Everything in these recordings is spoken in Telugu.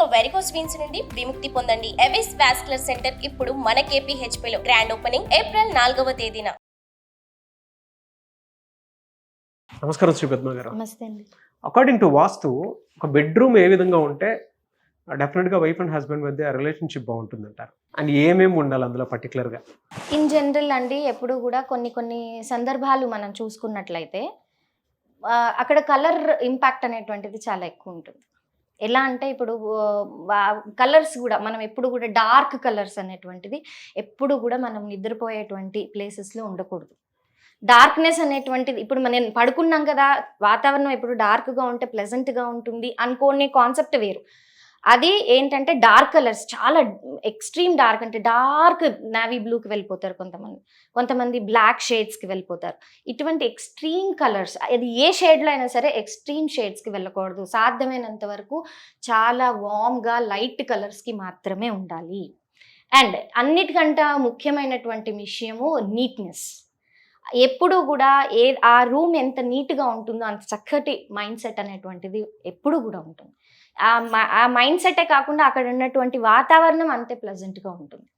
ఇక వెరికోస్ వీన్స్ నుండి విముక్తి పొందండి. ఎవిస్ వాస్కులర్ సెంటర్ ఇప్పుడు మన KPHP లో గ్రాండ్ ఓపెనింగ్ ఏప్రిల్ నాలుగవ తేదీన. నమస్కారం శ్రీ పద్మ గారు. నమస్తే అండి. అకార్డింగ్ టు వాస్తు ఒక బెడ్రూమ్ ఏ విధంగా ఉంటే డెఫినెట్గా వైఫ్ అండ్ హస్బెండ్ మధ్య రిలేషన్షిప్ బాగుంటుంది అంటారు అండ్ ఏమేమి ఉండాలి అందులో పర్టికులర్గా ఇన్ జనరల్ అండి ఎప్పుడు కూడా కొన్ని కొన్ని సందర్భాలు మనం చూసుకున్నట్లయితే అక్కడ కలర్ ఇంపాక్ట్ అనేటువంటిది చాలా ఎక్కువ ఉంటుంది. ఎలా అంటే ఇప్పుడు కలర్స్ కూడా మనం ఎప్పుడు కూడా డార్క్ కలర్స్ అనేటువంటిది ఎప్పుడు కూడా మనం నిద్రపోయేటువంటి ప్లేసెస్లో ఉండకూడదు. డార్క్నెస్ అనేటువంటిది ఇప్పుడు మనం పడుకున్నాం కదా వాతావరణం ఎప్పుడు డార్క్గా ఉంటే ప్లెజెంట్గా ఉంటుంది అనుకోని కాన్సెప్ట్ వేరు. అది ఏంటంటే డార్క్ కలర్స్ చాలా ఎక్స్ట్రీమ్ డార్క్ అంటే డార్క్ నావీ బ్లూకి వెళ్ళిపోతారు కొంతమంది. కొంతమంది బ్లాక్ షేడ్స్కి వెళ్ళిపోతారు. ఇటువంటి ఎక్స్ట్రీమ్ కలర్స్ అది ఏ షేడ్లో అయినా సరే ఎక్స్ట్రీమ్ షేడ్స్కి వెళ్ళకూడదు. సాధ్యమైనంత వరకు చాలా వామ్గా లైట్ కలర్స్కి మాత్రమే ఉండాలి. అండ్ అన్నిటికంట ముఖ్యమైనటువంటి విషయము నీట్నెస్ ఎప్పుడూ కూడా ఏ ఆ రూమ్ ఎంత నీట్గా ఉంటుందో అంత చక్కటి మైండ్ సెట్ అనేటువంటిది ఎప్పుడు కూడా ఉంటుంది. ఆ మైండ్ సెటే కాకుండా అక్కడ ఉన్నటువంటి వాతావరణం అంతే ప్లజెంట్గా ఉంటుంది.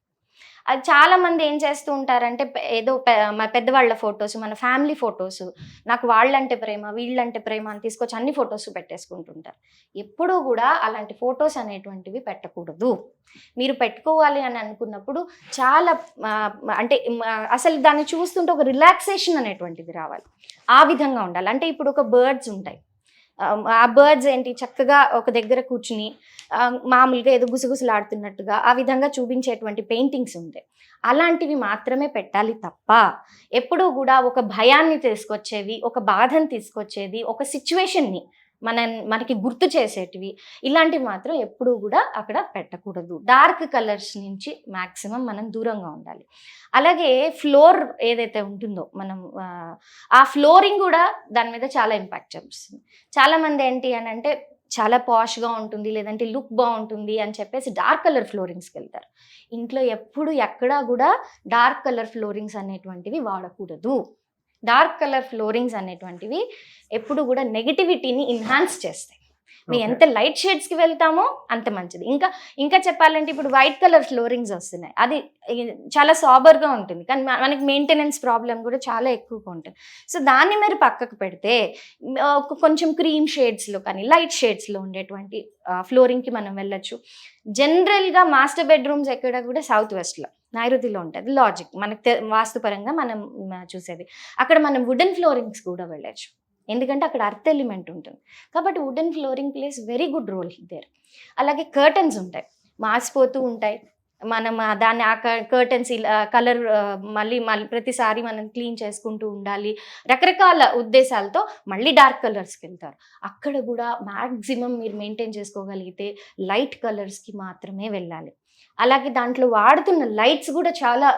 అది చాలా మంది ఏం చేస్తూ ఉంటారంటే ఏదో మన పెద్దవాళ్ళ ఫొటోస్ మన ఫ్యామిలీ ఫొటోస్ నాకు వాళ్ళంటే ప్రేమ వీళ్ళంటే ప్రేమ అని తీసుకొచ్చి అన్ని ఫొటోస్ పెట్టేసుకుంటుంటారు. ఎప్పుడూ కూడా అలాంటి ఫొటోస్ అనేటువంటివి పెట్టకూడదు. మీరు పెట్టుకోవాలి అని అనుకున్నప్పుడు చాలా అంటే అసలు దాన్ని చూస్తుంటే ఒక రిలాక్సేషన్ అనేటువంటిది రావాలి. ఆ విధంగా ఉండాలి. అంటే ఇప్పుడు ఒక బర్డ్స్ ఉంటాయి. ఆ, బర్డ్స్ ఏంటి చక్కగా ఒక దగ్గర కూర్చుని మామూలుగా ఏదో గుసగుసలాడుతున్నట్టుగా ఆ విధంగా చూపించేటువంటి పెయింటింగ్స్ ఉంటాయి అలాంటివి మాత్రమే పెట్టాలి తప్ప ఎప్పుడూ కూడా ఒక భయాన్ని తీసుకొచ్చేవి ఒక బాధను తీసుకొచ్చేది ఒక సిచ్యువేషన్ని మన మనకి గుర్తు చేసేటివి. ఇలాంటివి మాత్రం ఎప్పుడూ కూడా అక్కడ పెట్టకూడదు. డార్క్ కలర్స్ నుంచి మ్యాక్సిమం మనం దూరంగా ఉండాలి. అలాగే ఫ్లోర్ ఏదైతే ఉంటుందో మనం ఆ, ఫ్లోరింగ్ కూడా దాని మీద చాలా ఇంపాక్ట్ చూపిస్తుంది. చాలామంది ఏంటి అని అంటే చాలా పాష్గా ఉంటుంది లేదంటే లుక్ బాగుంటుంది అని చెప్పేసి డార్క్ కలర్ ఫ్లోరింగ్స్కి వెళ్తారు. ఇంట్లో ఎప్పుడు ఎక్కడా కూడా డార్క్ కలర్ ఫ్లోరింగ్స్ అనేటువంటివి వాడకూడదు. డార్క్ కలర్ ఫ్లోరింగ్స్ అనేటువంటివి ఎప్పుడు కూడా నెగిటివిటీని ఇన్హాన్స్ చేస్తాయి. మేము Okay. ఎంత లైట్ షేడ్స్కి వెళ్తామో అంత మంచిది. ఇంకా ఇంకా చెప్పాలంటే ఇప్పుడు వైట్ కలర్ ఫ్లోరింగ్స్ వస్తున్నాయి. అది చాలా సాబర్గా ఉంటుంది. కానీ మ- మనకి మెయింటెనెన్స్ ప్రాబ్లం కూడా చాలా ఎక్కువగా ఉంటుంది. సో దాన్ని మీరు పక్కకు పెడితే మ్, కొంచెం క్రీమ్ షేడ్స్లో కానీ లైట్ షేడ్స్లో ఉండేటువంటి ఫ్లోరింగ్కి మనం వెళ్ళొచ్చు. జనరల్గా మాస్టర్ బెడ్రూమ్స్ ఎక్కడ కూడా సౌత్ వెస్ట్లో నైరుతిలో ఉంటుంది. లాజిక్ మనకి తె- వాస్తుపరంగా మనం చూసేది. అక్కడ మనం వుడెన్ ఫ్లోరింగ్స్ కూడా వెళ్ళొచ్చు. ఎందుకంటే అక్కడ అర్త్ ఎలిమెంట్ ఉంటుంది. కాబట్టి wooden flooring place very good role there అలాగే కర్టన్స్ ఉంటాయి. మాసిపోతూ ఉంటాయి. మనం దాన్ని ఆ కర్టన్స్ కలర్ మళ్ళీ మళ్ళీ ప్రతిసారి మనం క్లీన్ చేసుకుంటూ ఉండాలి. రకరకాల ఉద్దేశాలతో మళ్ళీ డార్క్ కలర్స్కి వెళ్తారు. అక్కడ కూడా మ్యాక్సిమం మీరు మెయింటైన్ చేసుకోగలిగితే లైట్ కలర్స్కి మాత్రమే వెళ్ళాలి. అలాగే దాంట్లో వాడుతున్న లైట్స్ కూడా చాలా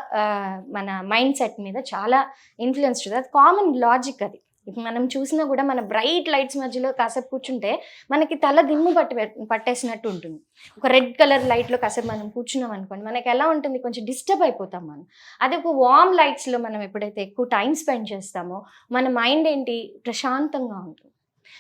మన మైండ్ సెట్ మీద చాలా ఇన్ఫ్లుయెన్స్ అది. కామన్ లాజిక్ అది. ఇప్పుడు మనం చూసినా కూడా మన బ్రైట్ లైట్స్ మధ్యలో కాసేపు కూర్చుంటే మనకి తల దిమ్ము పట్టి పట్టేసినట్టు ఉంటుంది. ఒక రెడ్ కలర్ లైట్లో కాసేపు మనం కూర్చున్నాం అనుకోండి మనకి ఎలా ఉంటుంది? కొంచెం డిస్టర్బ్ అయిపోతాం మనం. అదే ఒక వామ్ లైట్స్లో మనం ఎప్పుడైతే ఎక్కువ టైం స్పెండ్ చేస్తామో మన మైండ్ ఏంటి? ప్రశాంతంగా ఉంటుంది.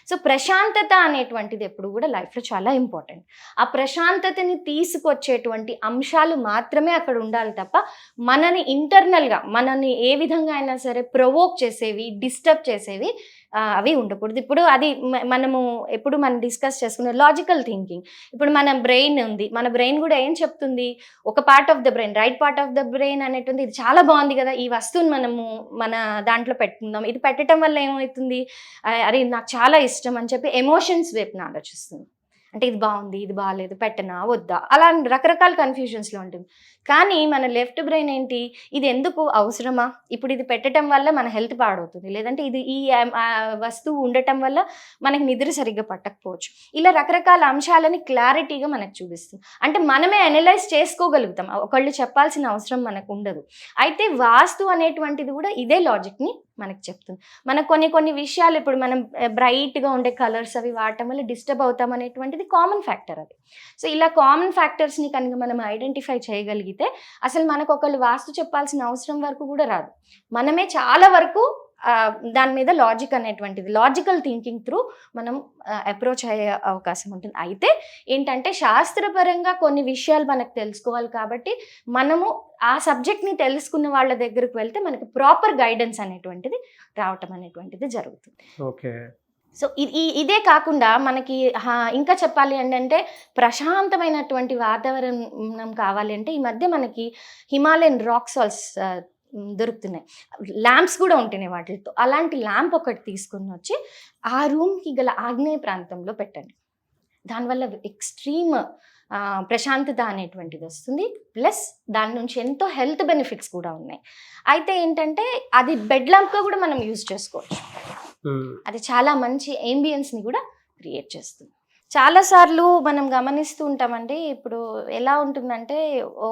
సో ప్రశాంతత అనేటువంటిది ఎప్పుడు కూడా లైఫ్లో చాలా ఇంపార్టెంట్. ఆ ప్రశాంతతని తీసుకొచ్చేటువంటి అంశాలు మాత్రమే అక్కడ ఉండాలి తప్ప మనని ఇంటర్నల్గా మనని ఏ విధంగా అయినా సరే ప్రొవోక్ చేసేవి డిస్టర్బ్ చేసేవి అవి ఉండకూడదు. ఇప్పుడు అది మనము ఎప్పుడు మనం డిస్కస్ చేసుకునే లాజికల్ థింకింగ్. ఇప్పుడు మన బ్రెయిన్ ఉంది. మన బ్రెయిన్ కూడా ఏం చెప్తుంది? ఒక part of the brain right part of the brain అనేటువంటి ఇది చాలా బాగుంది కదా. ఈ వస్తువుని మనము మన దాంట్లో పెట్టుకుందాం. ఇది పెట్టడం వల్ల ఏమవుతుంది? అరే నాకు చాలా ఇష్టం అని చెప్పి ఎమోషన్స్ వైపున ఆలోచిస్తుంది. అంటే ఇది బాగుంది ఇది బాగాలేదు పెట్టనా వద్దా? అలా రకరకాల కన్ఫ్యూజన్స్లో ఉంటుంది. కానీ మన లెఫ్ట్ బ్రెయిన్ ఏంటి? ఇది ఎందుకు అవసరమా? ఇప్పుడు ఇది పెట్టడం వల్ల మన హెల్త్ పాడవుతుంది. లేదంటే ఇది ఈ వస్తువు ఉండటం వల్ల మనకి నిద్ర సరిగ్గా పట్టకపోవచ్చు. ఇలా రకరకాల అంశాలని క్లారిటీగా మనకు చూపిస్తుంది. అంటే మనమే అనలైజ్ చేసుకోగలుగుతాం. ఒకళ్ళు చెప్పాల్సిన అవసరం మనకు ఉండదు. అయితే వాస్తు అనేటువంటిది కూడా ఇదే లాజిక్ని మనకు చెప్తుంది. మనకు కొన్ని కొన్ని విషయాలు ఇప్పుడు మనం బ్రైట్గా ఉండే కలర్స్ అవి వాడటం వల్ల డిస్టర్బ్ అవుతాం అనేటువంటిది కామన్ ఫ్యాక్టర్ అది. సో ఇలా కామన్ ఫ్యాక్టర్స్ని కనుక మనం ఐడెంటిఫై చేయగలిగితే అసలు మనకు ఒకళ్ళు వాస్తు చెప్పాల్సిన అవసరం వరకు కూడా రాదు. మనమే చాలా వరకు దాని మీద లాజిక్ అనేటువంటిది. లాజికల్ థింకింగ్ త్రూ మనం అప్రోచ్ అయ్యే అవకాశం ఉంటుంది. అయితే ఏంటంటే శాస్త్రపరంగా కొన్ని విషయాలు మనకు తెలుసుకోవాలి కాబట్టి మనము ఆ సబ్జెక్ట్ని తెలుసుకున్న వాళ్ళ దగ్గరకు వెళ్తే మనకి ప్రాపర్ గైడెన్స్ అనేటువంటిది రావటం అనేటువంటిది జరుగుతుంది. ఓకే. సో ఇది ఇదే కాకుండా మనకి ఇంకా చెప్పాలి అంటే ప్రశాంతమైనటువంటి వాతావరణం కావాలి అంటే ఈ మధ్య మనకి హిమాలయన్ రాక్ సాల్స్ దొరుకుతున్నాయి. ల్యాంప్స్ కూడా ఉంటున్నాయి వాటితో. అలాంటి ల్యాంప్ ఒకటి తీసుకుని వచ్చి ఆ రూమ్కి గల ఆగ్నేయ ప్రాంతంలో పెట్టండి. దానివల్ల ఎక్స్ట్రీమ్ ప్రశాంతత అనేటువంటిది వస్తుంది. ప్లస్ దాని నుంచి ఎంతో హెల్త్ బెనిఫిట్స్ కూడా ఉన్నాయి. అయితే ఏంటంటే అది బెడ్ ల్యాంప్గా కూడా మనం యూజ్ చేసుకోవచ్చు. అది చాలా మంచి అంబియన్స్ని కూడా క్రియేట్ చేస్తుంది. చాలాసార్లు మనం గమనిస్తూ ఉంటామండి ఇప్పుడు ఎలా ఉంటుందంటే ఓ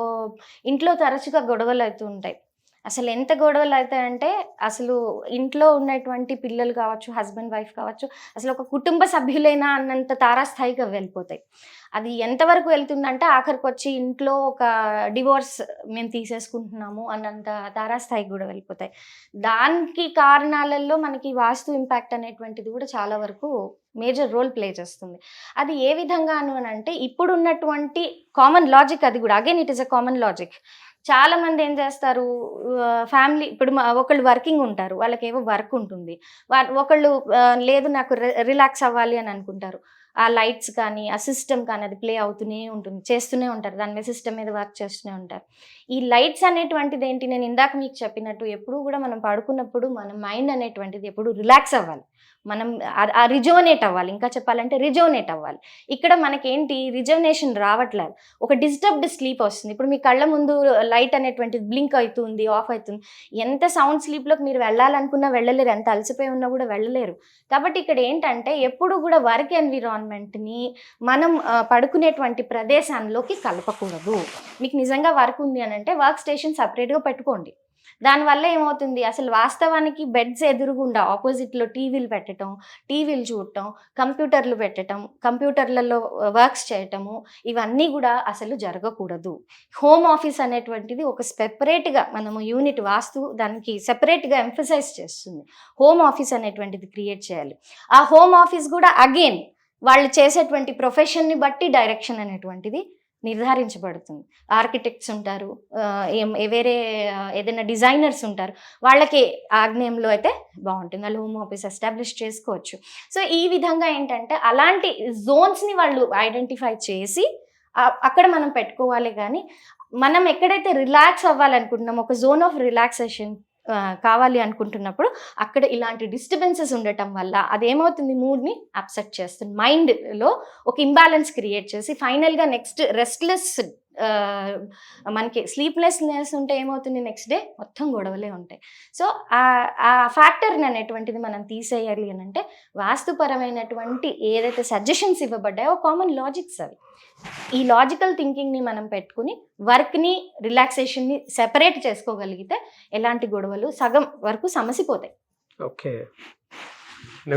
ఇంట్లో తరచుగా గొడవలు అవుతూ ఉంటాయి. అసలు ఎంత గొడవలు అవుతాయంటే అసలు ఇంట్లో ఉన్నటువంటి పిల్లలు కావచ్చు హస్బెండ్ వైఫ్ కావచ్చు అసలు ఒక కుటుంబ సభ్యులైనా అన్నంత తారాస్థాయిగా వెళ్ళిపోతాయి. అది ఎంతవరకు వెళ్తుందంటే ఆఖరికి వచ్చి ఇంట్లో ఒక డివోర్స్ మేము తీసేసుకుంటున్నాము అన్నంత తారాస్థాయికి కూడా వెళ్ళిపోతాయి. దానికి కారణాలలో మనకి వాస్తు ఇంపాక్ట్ అనేటువంటిది కూడా చాలా వరకు మేజర్ రోల్ ప్లే చేస్తుంది. అది ఏ విధంగా అను అని అంటే ఇప్పుడు ఉన్నటువంటి కామన్ లాజిక్ అది కూడా. Again it is a common logic చాలా మంది ఏం చేస్తారు ఫ్యామిలీ ఇప్పుడు ఒకళ్ళు వర్కింగ్ ఉంటారు వాళ్ళకి ఏవో వర్క్ ఉంటుంది. ఒకళ్ళు లేదు నాకు రిలాక్స్ అవ్వాలి అని అనుకుంటారు. ఆ లైట్స్ కానీ ఆ సిస్టమ్ కానీ అది ప్లే అవుతూనే ఉంటుంది చేస్తూనే ఉంటారు. దాని మీద సిస్టమ్ మీద వర్క్ చేస్తూనే ఉంటారు. ఈ లైట్స్ అనేటువంటిది ఏంటి? నేను ఇందాక మీకు చెప్పినట్టు ఎప్పుడు కూడా మనం పడుకున్నప్పుడు మన మైండ్ అనేటువంటిది ఎప్పుడు రిలాక్స్ అవ్వాలి. మనం ఆ- రిజోనేట్ అవ్వాలి. ఇంకా చెప్పాలంటే రిజోనేట్ అవ్వాలి. ఇక్కడ మనకేంటి? రిజోనేషన్ రావట్లేదు. ఒక డిస్టర్బ్డ్ స్లీప్ వస్తుంది. ఇప్పుడు మీ కళ్ళ ముందు లైట్ అనేటువంటిది బ్లింక్ అవుతుంది ఆఫ్ అవుతుంది. ఎంత సౌండ్ స్లీప్లోకి మీరు వెళ్ళాలనుకున్నా వెళ్ళలేరు. ఎంత అలసిపోయి ఉన్నా కూడా వెళ్ళలేరు. కాబట్టి ఇక్కడ ఏంటంటే ఎప్పుడు కూడా వర్క్ ఎన్విరాన్మెంట్ని మనం పడుకునేటువంటి ప్రదేశంలోకి కలపకూడదు. మీకు నిజంగా వర్క్ ఉంది అని అంటే వర్క్ స్టేషన్ సపరేట్గా పెట్టుకోండి. దానివల్ల ఏమవుతుంది? అసలు వాస్తవానికి బెడ్స్ ఎదురుగుండా ఆపోజిట్లో టీవీలు పెట్టడం టీవీలు చూడటం కంప్యూటర్లు పెట్టడం కంప్యూటర్లలో వర్క్స్ చేయటము ఇవన్నీ కూడా అసలు జరగకూడదు. హోమ్ ఆఫీస్ అనేటువంటిది ఒక సెపరేట్గా మనము యూనిట్ వాస్తు దానికి సెపరేట్గా ఎంఫసైజ్ చేస్తుంది. హోమ్ ఆఫీస్ అనేటువంటిది క్రియేట్ చేయాలి. ఆ హోమ్ ఆఫీస్ కూడా అగైన్ వాళ్ళు చేసేటువంటి ప్రొఫెషన్ని బట్టి డైరెక్షన్ అనేటువంటిది నిర్ధారించబడుతుంది. ఆర్కిటెక్ట్స్ ఉంటారు ఏం- వేరే ఏదైనా డిజైనర్స్ ఉంటారు వాళ్ళకి ఆగ్నేయంలో అయితే బాగుంటుంది. వాళ్ళు హోమ్ ఆఫీస్ ఎస్టాబ్లిష్ చేసుకోవచ్చు. సో ఈ విధంగా ఏంటంటే అలాంటి జోన్స్ని వాళ్ళు ఐడెంటిఫై చేసి అక్కడ మనం పెట్టుకోవాలి కానీ మనం ఎక్కడైతే రిలాక్స్ అవ్వాలనుకుంటున్నాం ఒక జోన్ ఆఫ్ రిలాక్సేషన్ కావాలి అనుకుంటున్నప్పుడు అక్కడ ఇలాంటి డిస్టర్బెన్సెస్ ఉండటం వల్ల అదేమవుతుంది? మూడ్ని అప్సెట్ చేస్తుంది. మైండ్లో ఒక ఇంబ్యాలెన్స్ క్రియేట్ చేసి ఫైనల్గా నెక్స్ట్ రెస్ట్లెస్ మనకి స్లీప్లెస్నెస్ ఉంటే ఏమవుతుంది నెక్స్ట్ డే మొత్తం గొడవలే ఉంటాయి. సో ఆ- ఫ్యాక్టర్ని అనేటువంటిది మనం తీసేయాలి అని అంటే వాస్తుపరమైనటువంటి ఏదైతే సజెషన్స్ ఇవ్వబడ్డాయో కామన్ లాజిక్స్ అవి. ఈ లాజికల్ థింకింగ్ని మనం పెట్టుకుని వర్క్ని రిలాక్సేషన్ని సెపరేట్ చేసుకోగలిగితే ఎలాంటి గొడవలు సగం వరకు సమసిపోతాయి. ఓకే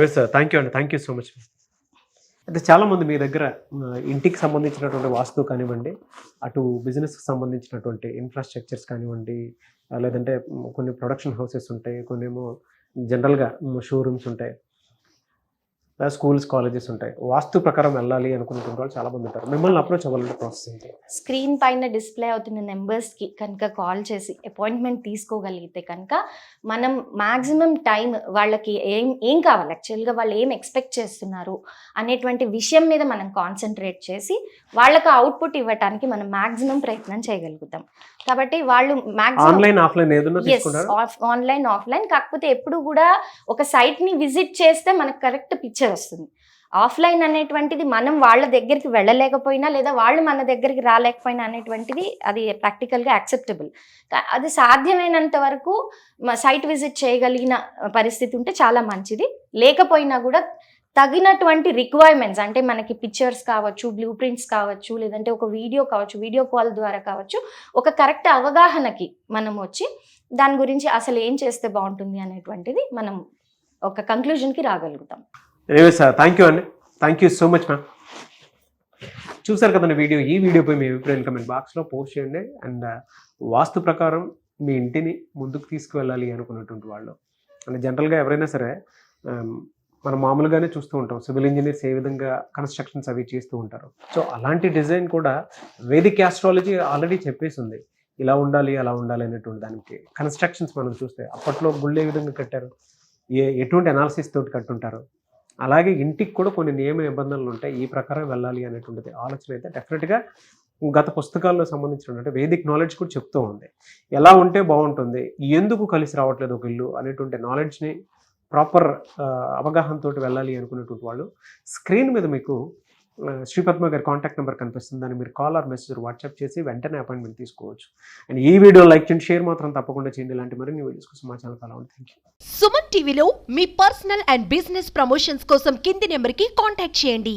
సార్ థ్యాంక్ యూ అండి. థ్యాంక్ యూ సో మచ్ అయితే చాలామంది మీ దగ్గర ఇంటికి సంబంధించినటువంటి వాస్తు కానివ్వండి అటు బిజినెస్కి సంబంధించినటువంటి ఇన్ఫ్రాస్ట్రక్చర్స్ కానివ్వండి లేదంటే కొన్ని ప్రొడక్షన్ హౌసెస్ ఉంటాయి కొన్ని ఏమో జనరల్గా షోరూమ్స్ ఉంటాయి. స్కూల్స్ కాలేజెస్ ఉంటాయి. వాస్తు ప్రకారం వెళ్ళాలి అనుకున్నటువంటి వాళ్ళు చాలామంది ఉంటారు. మిమ్మల్ని అప్రోచ్ అవ్వాలంటే ప్రాసెస్ ఏంటి? స్క్రీన్ పైన డిస్ప్లే అవుతున్న నెంబర్స్కి కనుక కాల్ చేసి అపాయింట్మెంట్ తీసుకోగలిగితే కనుక మనం మ్యాక్సిమం టైం వాళ్ళకి ఏం ఏం కావాలి? యాక్చువల్గా వాళ్ళు ఏం ఎక్స్పెక్ట్ చేస్తున్నారు? అనేటువంటి విషయం మీద మనం కాన్సన్ట్రేట్ చేసి వాళ్ళకి అవుట్పుట్ ఇవ్వటానికి మనం మ్యాక్సిమం ప్రయత్నం చేయగలుగుతాం. కాబట్టి వాళ్ళు ఆన్లైన్ ఆఫ్లైన్ ఏదైనా ఎస్ తీసుకుంటారా? Online offline. కాకపోతే ఎప్పుడు కూడా ఒక సైట్ని విజిట్ చేస్తే మనకు కరెక్ట్ పిక్చర్ వస్తుంది ఆఫ్లైన్ అనేటువంటిది మనం వాళ్ళ దగ్గరికి వెళ్ళలేకపోయినా లేదా వాళ్ళు మన దగ్గరికి రాలేకపోయినా అనేటువంటిది అది ప్రాక్టికల్గా యాక్సెప్టబుల్. అది సాధ్యమైనంత వరకు సైట్ విజిట్ చేయగలిగిన పరిస్థితి ఉంటే చాలా మంచిది. లేకపోయినా కూడా తగినటువంటి రిక్వైర్మెంట్స్ అంటే మనకి పిక్చర్స్ కావచ్చు బ్లూ ప్రింట్స్ కావచ్చు లేదంటే ఒక వీడియో కావచ్చు వీడియో కాల్ ద్వారా కావచ్చు ఒక కరెక్ట్ అవగాహనకి మనం వచ్చి దాని గురించి అసలు ఏం చేస్తే బాగుంటుంది అనేటువంటిది మనం ఒక కంక్లూజన్కి రాగలుగుతాం. ఎనివే సార్ థ్యాంక్ యూ అండి thank you so much ma'am చూసారు కదండి వీడియో ఈ వీడియోపై మీ అభిప్రాయం కమెంట్ బాక్స్లో పోస్ట్ చేయండి. అండ్ uh, వాస్తు ప్రకారం మీ ఇంటిని ముందుకు తీసుకువెళ్ళాలి అనుకున్నటువంటి వాళ్ళు. అంటే జనరల్గా ఎవరైనా సరే um, మనం మామూలుగానే చూస్తూ ఉంటాం. సివిల్ ఇంజనీర్స్ ఏ విధంగా కన్స్ట్రక్షన్స్ అవి చేస్తూ ఉంటారు. సో అలాంటి డిజైన్ కూడా వేదిక్ ఆస్ట్రాలజీ ఆల్రెడీ చెప్పేసి ఉంది ఇలా ఉండాలి అలా ఉండాలి అనేటువంటి దానికి కన్స్ట్రక్షన్స్ మనం చూస్తే అప్పట్లో గుళ్ళు ఏ విధంగా కట్టారు? ఏ ఎటువంటి అనాలిసిస్ తోటి కట్టుంటారు? అలాగే ఇంటికి కూడా కొన్ని నియమ నిబంధనలు ఉంటాయి. ఈ ప్రకారం వెళ్ళాలి అనేటువంటిది ఆలోచన అయితే డెఫినెట్గా గత పుస్తకాల్లో సంబంధించినటువంటి వేదిక్ నాలెడ్జ్ కూడా చెప్తూ ఉంది. ఎలా ఉంటే బాగుంటుంది? ఎందుకు కలిసి రావట్లేదు ఒక ఇల్లు? అనేటువంటి నాలెడ్జ్ని ప్రాపర్ అవగాహనతో వెళ్ళాలి అనుకునేటువంటి వాళ్ళు స్క్రీన్ మీద మీకు శ్రీపద్మ గారి కాంటాక్ట్ నెంబర్ కనిపిస్తుంది. దాన్ని మీరు కాల్ ఆర్ మెసేజ్ వాట్సాప్ చేసి వెంటనే అపాయింట్మెంట్ తీసుకోవచ్చు. అండ్ ఈ వీడియో లైక్ చేయండి షేర్ మాత్రం తప్పకుండా చేయండి. ఇలాంటి మరిన్ని వీడియోస్ కోసం మా channel follow thank you Suman టీవీలో మీ పర్సనల్ అండ్ బిజినెస్ ప్రమోషన్స్ కోసం కింది నెంబర్కి కాంటాక్ట్ చేయండి.